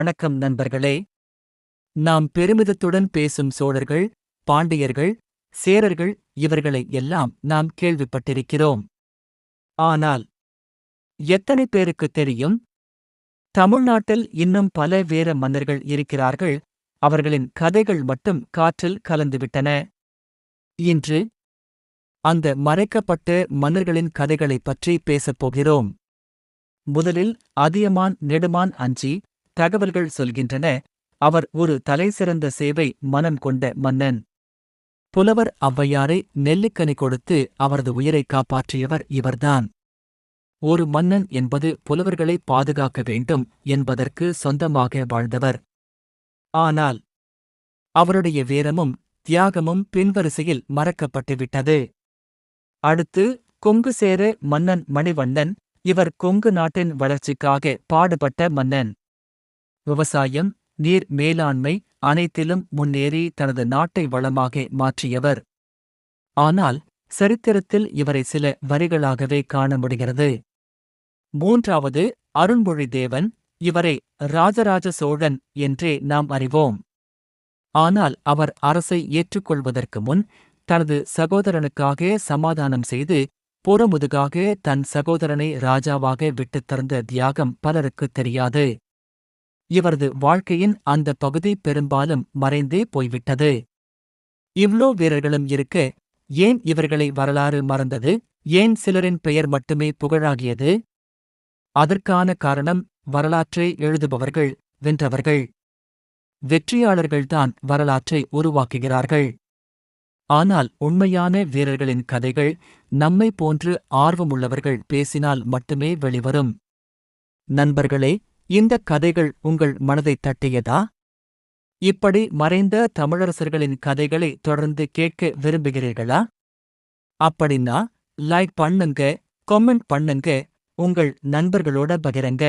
வணக்கம் நண்பர்களே. நாம் பெருமிதத்துடன் பேசும் சோழர்கள் பாண்டியர்கள் சேரர்கள் இவர்களை எல்லாம் நாம் கேள்விப்பட்டிருக்கிறோம். ஆனால் எத்தனை பேருக்கு தெரியும்? தமிழ்நாட்டில் இன்னும் பல வீர மன்னர்கள் இருக்கிறார்கள். அவர்களின் கதைகள் மட்டும் காற்றில் கலந்துவிட்டன. இன்று அந்த மறைக்கப்பட்ட மன்னர்களின் கதைகளைப் பற்றி பேசப் போகிறோம். முதலில் அதியமான் நெடுமான் அஞ்சி தகவல்கள் சொல்கின்றன. அவர் ஒரு தலைசிறந்த சேவை மனம் கொண்ட மன்னன். புலவர் ஔவையாரை நெல்லுக்கனி கொடுத்து அவரது உயிரை காப்பாற்றியவர் இவர்தான். ஒரு மன்னன் என்பது புலவர்களை பாதுகாக்க வேண்டும் என்பதற்கு சொந்தமாக வாழ்ந்தவர். ஆனால் அவருடைய வீரமும் தியாகமும் பின்வரிசையில் மறக்கப்பட்டுவிட்டது. அடுத்து கொங்கு சேர மன்னன் மணிவண்ணன் இவர் கொங்கு நாட்டின் வளர்ச்சிக்காக பாடுபட்ட மன்னன். விவசாயம் நீர் மேலாண்மை அனைத்திலும் முன்னேறி தனது நாட்டை வளமாக மாற்றியவர். ஆனால் சரித்திரத்தில் இவரை சில வரிகளாகவே காண முடிகிறது. மூன்றாவது அருண்மொழிதேவன் இவரை ராஜராஜ சோழன் என்றே நாம் அறிவோம். ஆனால் அவர் அரசை ஏற்றுக்கொள்வதற்கு முன் தனது சகோதரனுக்காக சமாதானம் செய்து புறமுதுகாக தன் சகோதரனை ராஜாவாக விட்டுத் தந்த தியாகம் பலருக்குத் தெரியாது. இவரது வாழ்க்கையின் அந்த பகுதி பெரும்பாலும் மறைந்தே போய்விட்டது. இவ்ளோ வீரர்களும் இருக்க ஏன் இவர்களை வரலாறு மறந்தது? ஏன் சிலரின் பெயர் மட்டுமே புகழாகியது? அதற்கான காரணம் வரலாற்றை எழுதுபவர்கள் வென்றவர்கள். வெற்றியாளர்கள்தான் வரலாற்றை உருவாக்குகிறார்கள். ஆனால் உண்மையான வீரர்களின் கதைகள் நம்மை போன்று ஆர்வமுள்ளவர்கள் பேசினால் மட்டுமே வெளிவரும். நண்பர்களே இந்த கதைகள் உங்கள் மனதை தட்டியதா? இப்படி மறைந்த தமிழரசர்களின் கதைகளை தொடர்ந்து கேட்க விரும்புகிறீர்களா? அப்படின்னா லைக் பண்ணுங்க கமெண்ட் பண்ணுங்க உங்கள் நண்பர்களோட பகிரங்க.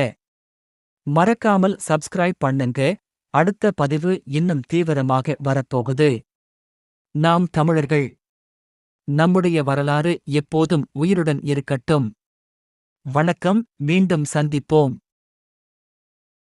மறக்காமல் சப்ஸ்கிரைப் பண்ணுங்க அடுத்த பதிவு இன்னும் தீவிரமாக வரப்போகுது. நாம் தமிழர்கள். நம்முடைய வரலாறு எப்போதும் உயிருடன் இருக்கட்டும். வணக்கம் மீண்டும் சந்திப்போம்.